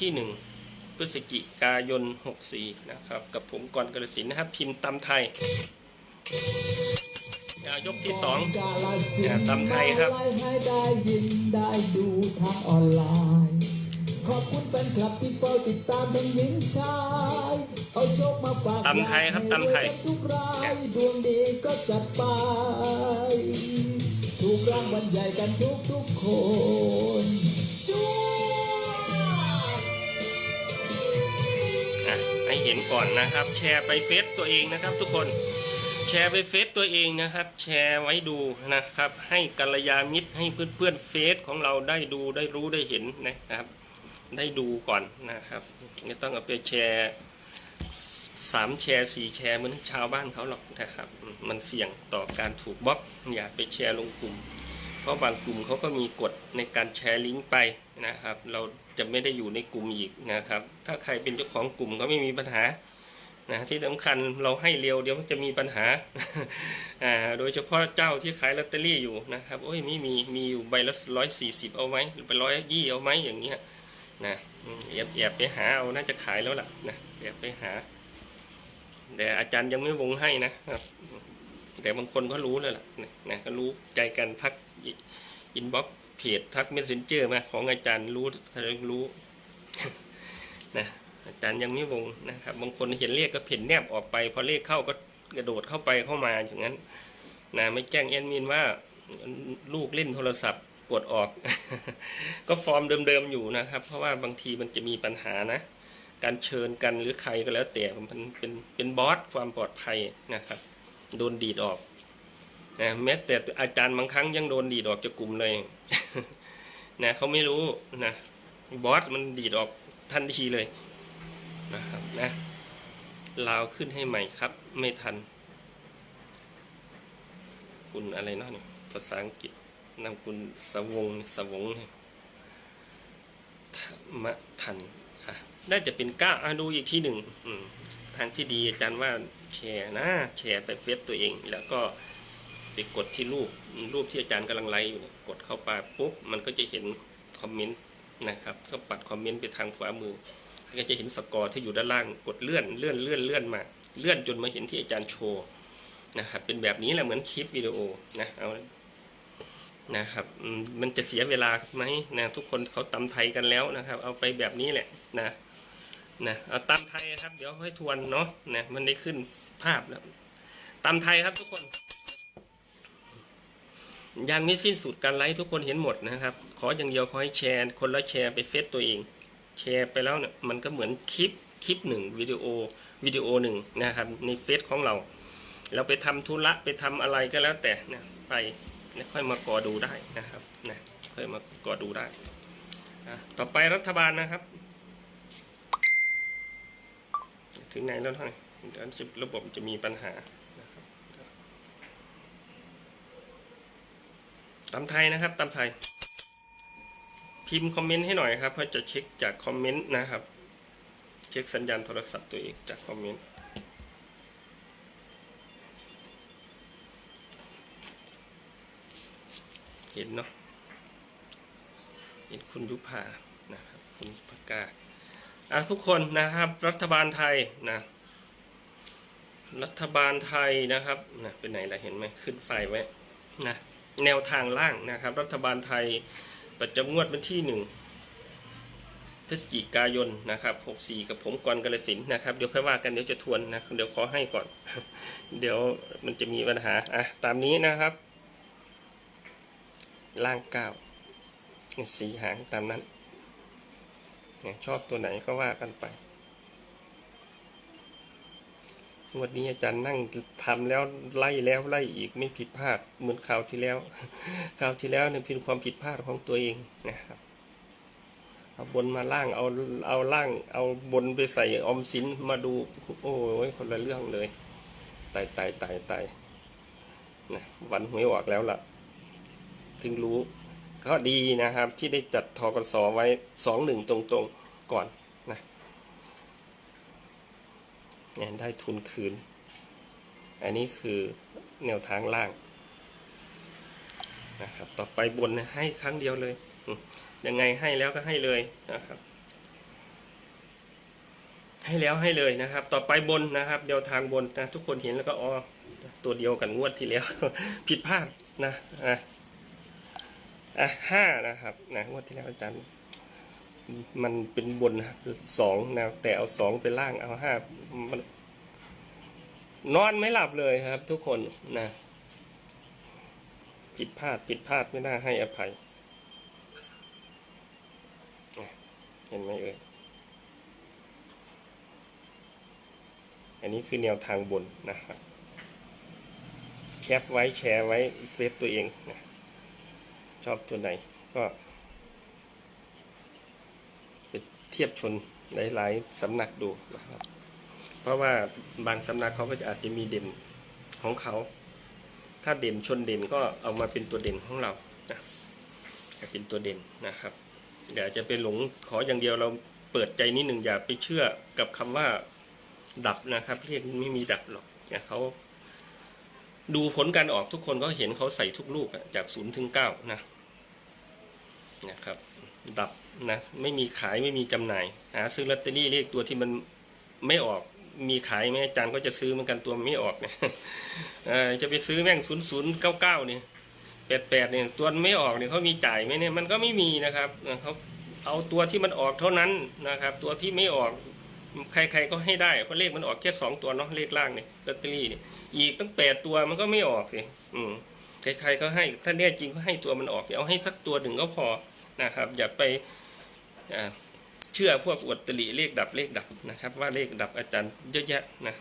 ที่หนึ่งพฤศจิกายน 64 นะครับ กับผมกรกระสินธุ์นะครับ พิมพ์ตำไทยอ่ายกที่สองอ่าตำไทยครับให้ได้ยินได้ดูทางออนไลน์ ขอบคุณแฟนคลับที่เฝ้าติดตามทั้งหญิงชายเอาโชคมาฝากตำไทยครับตำไทยให้รวยกันทุกรายดวงดีก็จัดไปถูกรางวัลใหญ่กันทุกทุกๆคน ห้เห็นก่อนนะครับ แชร์ไปเฟซตัวเองนะครับทุกคนแชร์ไปเฟซตัวเองนะครับ แชร์ไว้ดูนะครับ ให้กัลยาณมิตรให้เพื่อนเพื่อนๆเฟซของเราได้ดูได้รู้ได้เห็นนะครับ ได้ดูก่อนนะครับไม่ต้องเอาไปแชร์สามแชร์สี่แชร์เหมือนชาวบ้านเขาหรอกนะครับ มันเสี่ยงต่อการถูกบล็อกอย่าไปแชร์ลงกลุ่ม เพราะบางกลุ่มเขาก็มีกฎในการแชร์ลิงก์ไปนะครับ เราจะไม่ได้อยู่ในกลุ่มอีกนะครับ ถ้าใครเป็นเจ้าของกลุ่มก็ไม่มีปัญหานะที่สำคัญเราให้เร็วเดี๋ยวมันจะมีปัญหาอ่าโดยเฉพาะเจ้าที่ขายลอตเตอรี่อยู่นะครับโอ้ยม่มีมีอยู่ใบละร้อยสี่สิบเอาไหมหรือไปร้อยยี่เอาไหมอย่างเงี้ยนะแอบแอบไปหาเอาน่าจะขายแล้วล่ะนะแอบไปหา แต่อาจารย์ยังไม่วงให้นะครับ แต่บางคนก็รู้แล้วล่ะนะก็รู้ใจกันทัก อินบ็อกเพจทักเมสเซนเจอร์มาของอาจารย์รู้รู้นะอาจารย์ยังไม่วงนะครับบางคนเห็นเลขก็เพ่นแนบออกไป พอเลขเข้าก็กระโดดเข้าไปเข้ามาอย่างนั้นนะไม่แจ้งแอดมินว่าลูกเล่นโทรศัพท์กดออก ก็ฟอร์มเดิมๆอยู่นะครับ เพราะว่าบางทีมันจะมีปัญหานะ การเชิญกันหรือใครก็แล้วแต่มันเป็นเป็นบอสความปลอดภัยนะครับ โดนดีดออก นะแม้แต่อาจารย์บางครั้งยังโดนดีดออกจากกลุ่มเลยนะเขาไม่รู้นะบอสมันดีดออกทันทีเลยนะครับนะลาวขึ้นให้ใหม่ครับ ไม่ทัน คุณอะไรเนาะเนี่ยภาษาอังกฤษนามคุณสวงสวงเนี่ยธรรมทันอะน่าจะเป็นก้าอะดูอีกที่หนึ่งทางที่ดีอาจารย์ว่าแชร์นะแชร์ไปเฟซตัวเอง แล้วก็ ไปกดที่รูปรูปที่อาจารย์กำลังไลฟ์อยู่เนี่ยกดเข้าไปปุ๊บมันก็จะเห็นคอมเมนต์นะครับก็ปัดคอมเมนต์ไปทางขวามือก็จะเห็นสกอร์ที่อยู่ด้านล่างกดเลื่อนเลื่อนเลื่อนเลื่อนมา เลื่อนจนมาเห็นที่อาจารย์โชว์นะครับเป็นแบบนี้แหละเหมือนคลิปวิดีโอนะเอานะครับมันจะเสียเวลาไหมนะทุกคนเขาตำไทยกันแล้วนะครับ เอาไปแบบนี้แหละนะนะเอาตามไทยครับ เดี๋ยวค่อยทวนเนาะนะมันได้ขึ้นภาพแล้วตามไทยครับทุกคน ยังไม่สิ้นสุดการไลฟ์ทุกคนเห็นหมดนะครับ ขออย่างเดียวขอให้แชร์ คนละแชร์ไปเฟซตัวเอง แชร์ไปแล้วเนี่ยมันก็เหมือนคลิปคลิปหนึ่งวิดีโอวิดีโอหนึ่งนะครับในเฟซของเรา เราไปทำธุระไปทำอะไรก็แล้วแต่นะไปแล้วค่อยมากอดูได้นะครับนะค่อยมากอดูได้อะต่อไปรัฐบาลนะครับ ถึงไหนแล้วท่าไหร่เดี๋ยวระบบจะมีปัญหานะครับ ตามไทยนะครับตามไทย พิมพ์คอมเมนต์ให้หน่อยครับ เพื่อจะเช็คจากคอมเมนต์นะครับ เช็คสัญญาณโทรศัพท์ตัวเองจากคอมเมนต์เห็นเนาะเห็นคุณยุพานะครับ คุณประกาศอะทุกคนนะครับ รัฐบาลไทยนะรัฐบาลไทยนะครับนะเป็นไหนล่ะเห็นไหมขึ้นไฟไว้นะ แนวทางล่างนะครับ รัฐบาลไทยประจำงวดวันที่หนึ่งพฤศจิกายนนะครับ 64 กับผมกรกระสินนะครับ เดี๋ยวค่อยว่ากันเดี๋ยวจะทวนนะเดี๋ยวขอให้ก่อน เดี๋ยวมันจะมีปัญหาอะตามนี้นะครับ ล่างเก้าสีหางตามนั้น ชอบตัวไหนก็ว่ากันไปง วดนี้อาจารย์นั่งทำแล้วไล่แล้วไล่อีกไม่ผิดพลาดเหมือนคราวที่แล้วคราวที่แล้วเนี่ยเป็นความผิดพลาดของตัวเองนะครับเอาบนมาล่างเอาเอาล่าง เอาบนไปใส่ออมสินมาดู โอ้ยคนละเรื่องเลยตายตายตายตายนะวันหวยออกแล้วล่ะ ถึงรู้ก็ดีนะครับที่ได้จัดทกสไว้สองหนึ่งตรงๆก่อนนะเนี่ย ได้ทุนคืน อันนี้คือแนวทางล่างนะครับต่อไปบนให้ครั้งเดียวเลยยังไงให้แล้วก็ให้เลยนะครับ ให้แล้วให้เลยนะครับ ต่อไปบนนะครับเดียวทางบนนะทุกคนเห็นแล้วก็อ๋อตัวเดียวกันงวดที่แล้ว ผิดพลาดนะอะอะห้านะครับนะงวดที่แล้วอาจารย์ มันเป็นบนนะสองนะแต่เอาสองไปล่างเอาห้ามันนอนไม่หลับเลยครับ ทุกคนนะผิดพลาดผิดพลาดไม่น่าให้อภัย เห็นไหมเอ่ยอันนี้คือแนวทางบนนะครับแคปไว้แชร์ไว้เฟซตัวเองนะชอบตัวไหนก็ไป เทียบชนหลายๆสำนักดูนะครับ เพราะว่าบางสำนักเขาก็จะอาจจะมีเด่นของเขา ถ้าเด่นชนเด่นก็เอามาเป็นตัวเด่นของเรานะเป็นตัวเด่นนะครับอย่าจะไปหลงขออย่างเดียวเราเปิดใจนิดหนึ่งอย่าไปเชื่อกับคำว่าดับนะครับเรียกไม่มีดับหรอกเนี่ยเขาดูผลการออกทุกคนก็เห็นเขาใส่ทุกลูกจากศูนย์ถึงเก้านะนะครับ ดับนะไม่มีขายไม่มีจำหน่ายหาซื้อลอตเตอรี่เลขตัวที่มันไม่ออกมีขายไหมอาจารย์ก็จะซื้อเหมือนกันตัวไม่ออกเนี่ยจะไปซื้อแม่งศูนย์ศูนย์เก้าเก้าเนี่ยแปดแปดเนี่ยตัวไม่ออกเนี่ยเขามีจ่ายไหมเนี่ยมันก็ไม่มีนะครับเออเขาเอาตัวที่มันออกเท่านั้นนะครับ ตัวที่ไม่ออกใครๆก็ให้ได้เพราะเลขมันออกแค่สองตัวเนาะเลขล่างเนี่ยลอตเตอรี่เนี่ยอีกตั้งแปดตัวมันก็ไม่ออกสิอืมใครๆก็ให้ถ้าแน่จริงก็ให้ตัวมันออกเอาให้สักตัวหนึ่งก็พอ นะครับ อย่าไปเชื่อพวกอวดตลีเลขดับเลขดับนะครับ ว่าเลขดับอาจารย์เยอะแยะนะ